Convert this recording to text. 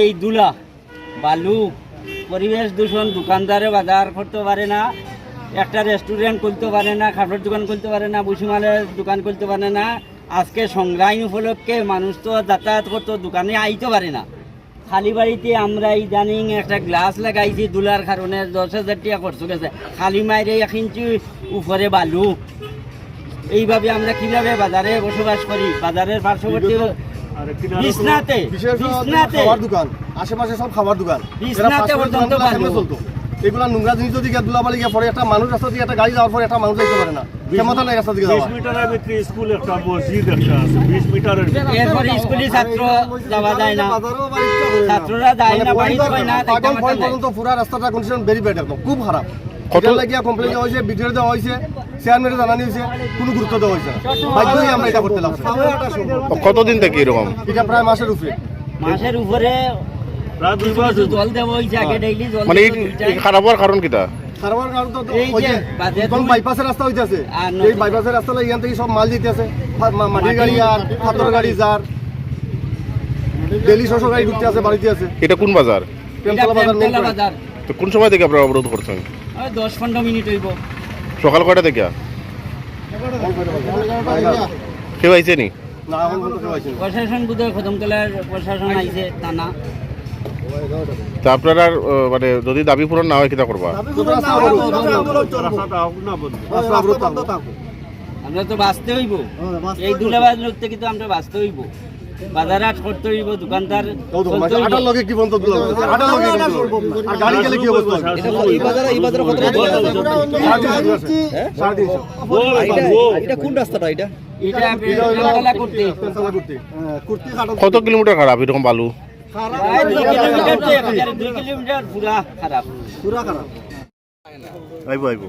এই দুলা, বালু, পরিবেশ দূষণ, দোকানদারে বাজার করতে পারে না, একটা রেস্টুরেন্ট খুলতে পারে না, খাবার দোকান খুলতে পারে না বুসিমালের দোকান খুলতে পারে না আজকে সংগ্রাম উপলক্ষে মানুষ তো যাতায়াত করতো দোকানে আইতে পারে না। খালি বাড়িতে আমরা ইদানিং একটা গ্লাস লাগাইছি দুলার কারণে দশ হাজার টাকা খরচ গেছে। খালি মাইরে এক ইঞ্চি উপরে বালু। এইভাবে আমরা কীভাবে বাজারে বসবাস করি? বাজারের পার্শ্ববর্তী বিছনাতে বিছনাতে। খাবার দোকান। আশেপাশে সব খাবার দোকান। বিছনাতে পর্যন্ত। চলতো? এগুলা নোংরা জিনিস যদি গিয়ে দুলাবালি গিয়ে পরে একটা মানুষ রাস্তা দিয়ে একটা গাড়ি যাওয়ার পরে একটা মানুষ যাইতে পারে না। ক্ষমতা নাই রাস্তা দিকে বিশ যাওয়া মিটারের ভিতরে স্কুল একটা মসজিদ একটা আছে বিশ মিটারের এরপরে স্কুলে ছাত্র যাওয়া যায় না। ছাত্ররা যায় না বাড়িতে না পাগল পয়েন্ট পর্যন্ত পুরা রাস্তাটা কন্ডিশন ভেরি ব্যাড একদম খুব খারাপ কত- কত লাগিয়া কমপ্লেন দেওয়া হয়েছে ভিডিও দেওয়া হয়েছে চেয়ারম্যানে জানানি হয়েছে কোনো গুরুত্ব দেওয়া হয়েছে না। বাধ্যই আমরা এটা করতে লাগছে কতদিন থেকে এরকম? এটা প্রায় মাসের উপরে। মাসের উপরে প্রায় দুই জল ডেইলি জল মানে খারাপ হওয়ার কারণ কিটা? সারবার কারণ তো এই যে ওই যে বাজে নতুন দুই- বাইপাসের রাস্তা হইতেছে এই বাইপাসের রাস্তা এখান থেকে সব মাল দিতেছে মাটির মাটি- গাড়ি আর পাথর গাড়ি। যার ডেলি শস্য গাড়ি ঢুকতে আছে বাড়িতে আছে। এটা কোন বাজার? প্রেমতলা বাজার প্রেমতলা বাজার। তো কোন সময় থেকে আপনারা অবরোধ করছেন? দশ পনেরো মিনিট হইব। সকাল কয়টা থেকে? কেউ আইছে নি না এখন পর্যন্ত কেউ আইছে না। প্রশাসন খদমতলার প্রশাসন আইছে টানা তা আপনারা মানে যদি দাবি পূরণ না হয় কিটা করবা। আমরা তো বাঁচতে হইব এই দুলাবাজ লোক থেকে তো আমরা বাঁচতে হইব বাজার হাট করতে হইব দোকানদার কত চলতে মাসে হইব। আটার লগে কি বন্ধ আটার লগে আর গাড়ি গেলে কি অবস্থা এই বাজারে এই বাজারে কত সাড়ে তিনশো আছে। সাড়ে তিনশো। এটা কোন রাস্তাটা এটা এটা করতে করতে। কত কিলোমিটার খারাপ এরকম বালু পুরা খারাপ। আইব আইব।